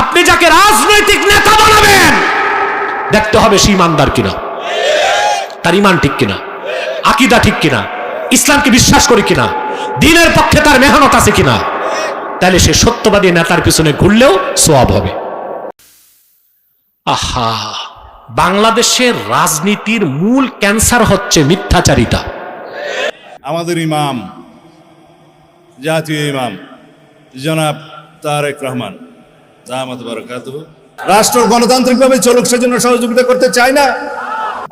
আপনি যাকে রাজনৈতিক নেতা বানাবেন, দেখতে হবে সে ইমানদার কিনা, তার ইমান ঠিক কিনা, আকিদা ঠিক কিনা, ইসলামকে বিশ্বাস করি কিনা, দিনের পক্ষে তার মেহনত আছে কিনা, তাহলে সে সত্যবাদী নেতার পিছনে ঘুরলেও সোয়াব হবে। আহা, বাংলাদেশের রাজনীতির মূল ক্যান্সার হচ্ছে মিথ্যাচারিতা। আমাদের ইমাম, জাতীয় ইমাম, জনাব তারেক রহমান। রাষ্ট্র গণতান্ত্রিকভাবে চলুক সেজন্য সহযোগিতা করতে চাই না।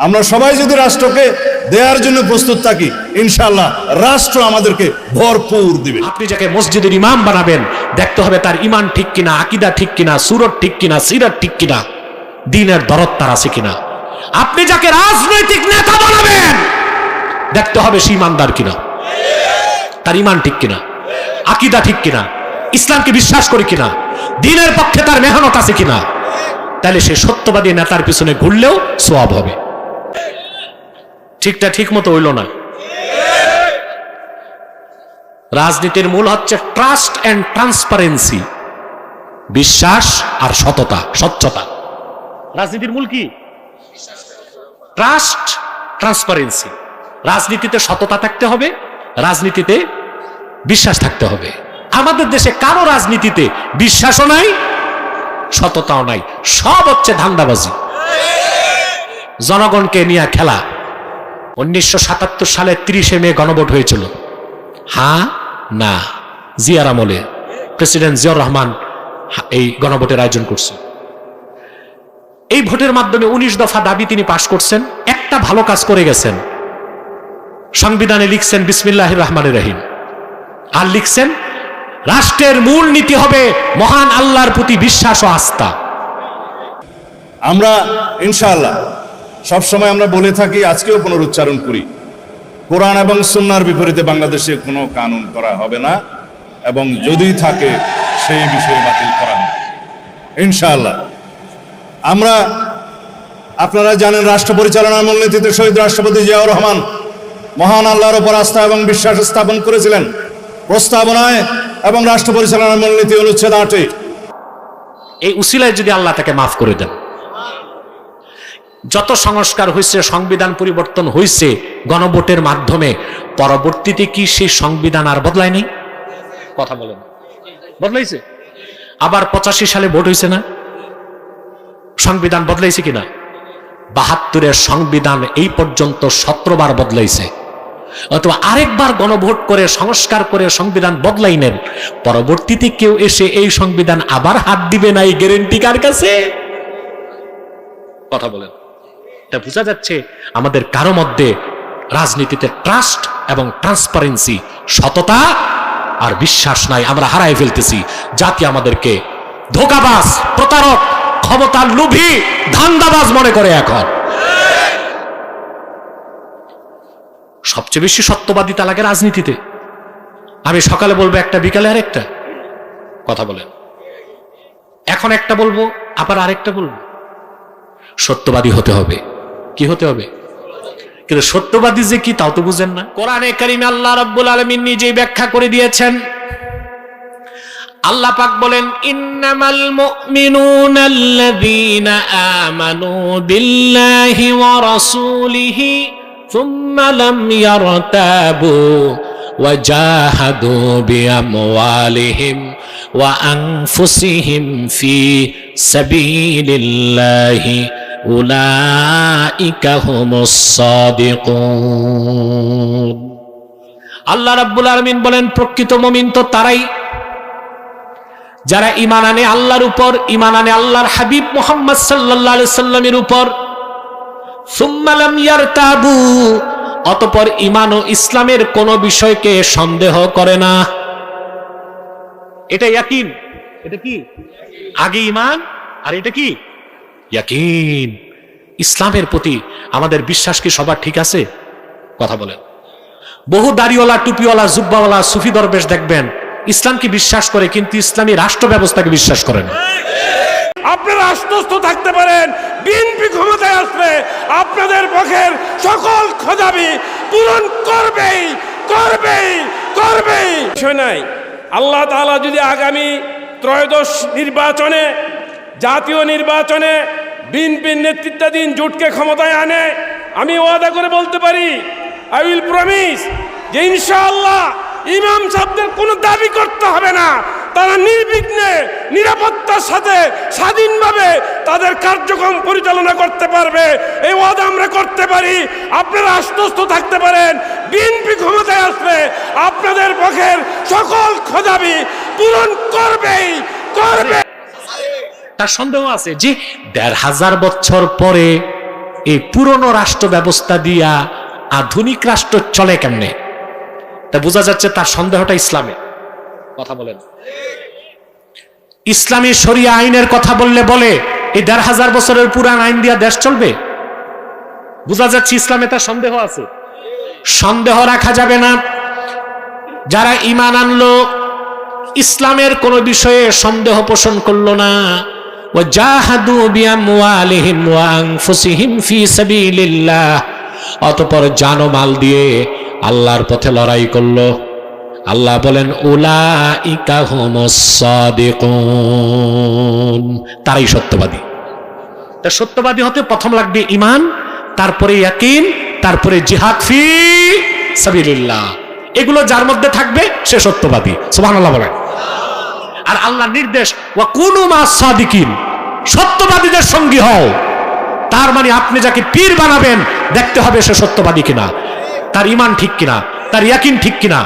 আমরা সবাই যদি রাষ্ট্রকে দেওয়ার জন্য প্রস্তুত থাকি ইনশাল্লাহ রাষ্ট্র আমাদেরকে ভরপুর দিবে। আপনি যাকে মসজিদের ইমাম বানাবেন দেখতে হবে তার ইমান ঠিক কিনা আকিদা ঠিক কিনা সুরত ঠিক কিনা সিরত ঠিক কিনা দিনের দরদ তার আছে কিনা। আপনি যাকে রাজনৈতিক নেতা বানাবেন দেখতে হবে সে ইমানদার কিনা। তার ইমান ঠিক কিনা আকিদা ঠিক কিনা ইসলামকে বিশ্বাস করে কিনা। দিনের পক্ষে তার মেহনত আছে কিনা? তাহলে সে সত্যবাদী নেতার পিছনে ঘুরলেও সোয়াব হবে। ঠিকটা ঠিক মতো হইল না। রাজনীতির মূল হচ্ছে ট্রাস্ট অ্যান্ড ট্রান্সপারেন্সি বিশ্বাস আর সততা, স্বচ্ছতা। রাজনীতির মূল কি? ট্রাস্ট ট্রান্সপারেন্সি রাজনীতিতে সততা থাকতে হবে, রাজনীতিতে বিশ্বাস থাকতে হবে। আমাদের দেশে কারও রাজনীতিতে বিশ্বাসও নাই, সততাও নাই, সব হচ্ছে ধান্দাবাজি। জনগণকে নিয়ে খেলা। উনিশশো সাতাত্তর সালে তিরিশে মে গণভোট হয়েছিল। হ্যাঁ না। জিয়ার আমলে। প্রেসিডেন্ট জিয়াউর রহমান এই গণভোটের আয়োজন করছেন। এই ভোটের মাধ্যমে উনিশ দফা দাবি তিনি পাশ করছেন, একটা ভালো কাজ করে গেছেন। সংবিধানে লিখছেন বিসমিল্লাহ রহমান রহিম। আর লিখছেন রাষ্ট্রের মূল নীতি হবে মহান আল্লাহর প্রতি বিশ্বাস ও আস্থা। আমরা, ইনশাআল্লাহ, সবসময় আমরা বলে থাকি, আজকেও পুনরুচ্চারণ করি। কোরআন এবং সুন্নার বিপরীতে বাংলাদেশে কোনো কানুন করা হবে না এবং যদি থাকে, সেই বিষয়ে বাতিল করা হবে। ইনশাআল্লাহ, আমরা, আপনারা জানেন রাষ্ট্র পরিচালনার মূলনীতিতে শহীদ রাষ্ট্রপতি জিয়াউর রহমান মহান আল্লাহর উপর আস্থা এবং বিশ্বাস স্থাপন করেছিলেন। প্রস্তাবনায় এবং রাষ্ট্র পরিচালনার মূলনীতি অনুচ্ছেদ আটে। এই উসিলায় যদি আল্লাহ তাকে মাফ করে দেন, যত সংস্কার হয়েছে সংবিধান পরিবর্তন হয়েছে গণভোটের মাধ্যমে, পরবর্তীতে কি সেই সংবিধান আর বদলায়নি কথা বলেন। বদলাইছে? আবার পঁচাশি সালে ভোট হয়েছে না? সংবিধান বদলাইছে কিনা? বাহাত্তরের সংবিধান এই পর্যন্ত সতেরো বার বদলাইছে। অথবা আরেকবার গণভোট করে, সংস্কার করে সংবিধান বদলাই নেন। পরবর্তীতে কেউ এসে এই সংবিধান আবার হাত দিবে না, এই গ্যারেন্টি কার কাছে? কথা বলেন। এটা বোঝা যাচ্ছে আমাদের কারও মধ্যে রাজনীতিতে ট্রাস্ট এবং ট্রান্সপারেন্সি সততা আর বিশ্বাস নাই, আমরা হারাই ফেলতেছি। জাতি আমাদেরকে ধোকাবাজ, প্রতারক, ক্ষমতার লোভী, ধান্দাবাজ মনে করে এখন। সবচেয়ে বেশি সত্যবাদিতা লাগে রাজনীতিতে। আমি সকালে বলব একটা, বিকালে আরেকটা। কথা বলেন। এখন একটা বলব, আবার আরেকটা বলব। সত্যবাদী হতে হবে। কি হতে হবে? কিন্তু সত্যবাদী যে কি, তাও তো বুঝেন না। কোরআনে কারিমে আল্লাহ রাব্বুল আলমিন নিজেই ব্যাখ্যা করে দিয়েছেন। আল্লাহ পাক বলেন, ইন্নামাল মুমিনুনা আল্লাযীনা আমানু বিল্লাহি ওয়া রাসূলিহি সুম্মা লাম ইয়ারতাবু وجاهدوا بأموالهم وأنفسهم في سبيل الله أولئك هم الصادقون আল্লাহ রাব্বুল আলামিন বলেন প্রকৃত মুমিন তো তারাই যারা ইমান আনে আল্লাহর উপর ইমান আনে আল্লাহর হাবিব মোহাম্মদ সাল্লাল্লাহু আলাইহি সাল্লামের উপর অতপর ইমান ও ইসলামের কোন বিষয়কে সন্দেহ করে না। এটা ইয়াকিন। এটা কি? আগে ইমান আর এটা কি? ইয়াকিন। ইসলামের প্রতি আমাদের বিশ্বাস কি সবার ঠিক আছে? কথা বলেন। বহু দাড়িওয়ালা, টুপিওয়ালা, জুব্বাওয়ালা, সুফি দরবেশ দেখবেন ইসলামকে বিশ্বাস করে, কিন্তু ইসলামী রাষ্ট্র ব্যবস্থাকে বিশ্বাস করে না। আপনারা আশ্বস্ত থাকতে পারেন বিএনপি ক্ষমতায় আসলে আপনাদের পক্ষের সকল খোঁজাবি পূরণ করবেই করবেই করবেই। বিষয় নাই। আল্লাহ তাআলা যদি আগামী ত্রয়োদশ নির্বাচনে, জাতীয় নির্বাচনে বিএনপির নেতৃত্বাধীন জোটকে ক্ষমতায় আনে, আমি ওয়াদা করে বলতে পারি আই উইল প্রমিস যে ইনশাআল্লাহ ইমাম সাহেবদের কোনো দাবি করতে হবে না। তারা নির্বিঘ্নে, নিরাপত্তার সাথে, স্বাধীনভাবে তাদের কার্যক্রম পরিচালনা করতে পারবে। এই ওয়াদা আমরা করতে পারি। আপনারা আশ্বস্ত থাকতে পারেন। বিএনপি ক্ষমতায় আসলে আপনাদের পক্ষের সকল খোঁজাবি পূরণ করবেই, করবে। তার সন্দেহ আছে যে দেড় হাজার বছর পরে এই পুরনো রাষ্ট্র ব্যবস্থা দিয়া আধুনিক রাষ্ট্র চলে কেমনে? তা বোঝা যাচ্ছে তার সন্দেহটা ইসলামে কথা বলেন। ইসলামী শরিয়া আইনের কথা বললে বলে, এই দেড় হাজার বছরের পুরান আইন দিয়া দেশ চলবে? বোঝা যাচ্ছে ইসলামে তার সন্দেহ আছে। সন্দেহ রাখা যাবে না। যারা ইমান আনলো, ইসলামের কোন বিষয়ে সন্দেহ পোষণ করল না। ওয়াজাহাদু বিআমওয়ালিহিম ওয়া আনফুসিহিম ফি সাবিলিল্লাহ। জান মাল দিয়ে আল্লাহর পথে লড়াই করল। আল্লাহ বলেন হুমুস সাদিকুন। তারাই সত্যবাদী। সত্যবাদী হতে প্রথম লাগবে ইমান তারপরে ইয়াকিন, তারপরে জিহাদ ফি সাবিলিল্লাহ। এগুলো যার মধ্যে থাকবে, সে সত্যবাদী। সুবহানাল্লাহ বলেন। আর আল্লাহ নির্দেশ, ওয়া কুনু মা সাদিকিন। সত্যবাদীদের সঙ্গী হও। তার মানে আপনি যাকে পীর বানাবেন, দেখতে হবে সে সত্যবাদী কিনা। তার ইমান ঠিক কিনা? তার ইয়াকিন ঠিক কিনা?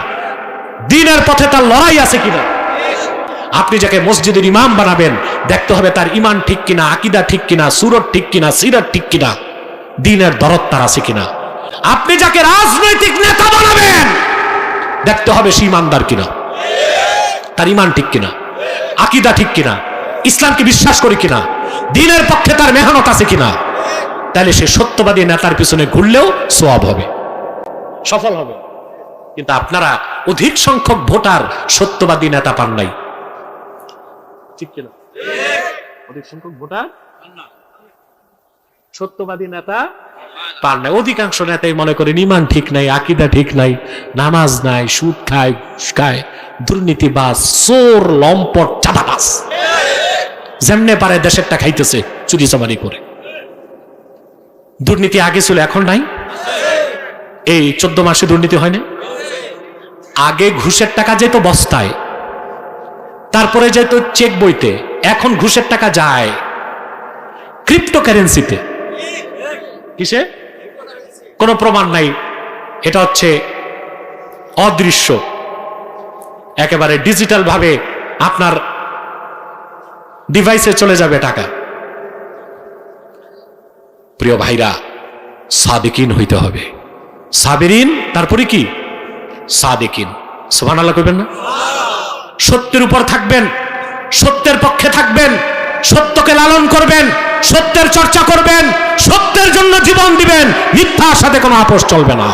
দিনের পথে তার লড়াই আছে কিনা? আপনি যাকে মসজিদের ইমাম বানাবেন, দেখতে হবে তার ইমান ঠিক কিনা, আকিদা ঠিক কিনা, সুরত ঠিক কিনা, সিরত ঠিক কিনা, দিনের দরদ তার আছে কিনা? আপনি যাকে রাজনৈতিক নেতা বানাবেন, দেখতে হবে সে ইমানদার কিনা? তার ইমান ঠিক কিনা? আকিদা ঠিক কিনা? ইসলামকে বিশ্বাস করি কিনা? দিনের পক্ষে তার মেহনত আছে কিনা? তাহলে সে সত্যবাদী নেতার পিছনে ঘুরলেও সোয়াব হবে। সফল হবে। কিন্তু আপনারা অধিক সংখ্যক ভোটার সত্যবাদী নেতা পান নাই। ঠিক কিনা? অধিক সংখ্যক ভোটার? সত্যবাদী নেতা? পান নাই। অধিকাংশ নেতাই মনে করেন ইমান ঠিক নাই আকিদা ঠিক নাই নামাজ নাই সুদ খায় ঘুষ খায় দুর্নীতিবাজ চোর লম্পট চাঁদাবাজ। যেমনে পারে দেশেরটা খাইতেছে চুরি চামারি করে। দুর্নীতি আগে ছিল এখন নাই? এই চোদ্দ মাসে দুর্নীতি হয় না আগে ঘুষের টাকা যেত বস্তায়, তারপরে যেত চেক বইতে, এখন ঘুষের টাকা যায় ক্রিপ্টো কারেন্সিতে কিসে? কোনো প্রমাণ নাই। এটা হচ্ছে অদৃশ্য। একেবারে ডিজিটাল ভাবে আপনার ডিভাইসে চলে যাবে টাকা। প্রিয় ভাইরা, সাদিকিন হইতে হবে। সাবেরিন, তারপরে কি? সাদেকিন। সোমান আল্লাহ করবেন না? সত্যের উপর থাকবেন, সত্যের পক্ষে থাকবেন, সত্যকে লালন করবেন, সত্যের চর্চা করবেন, সত্যের জন্য জীবন দিবেন, মিথ্যার সাথে কোনো আপোষ চলবে না।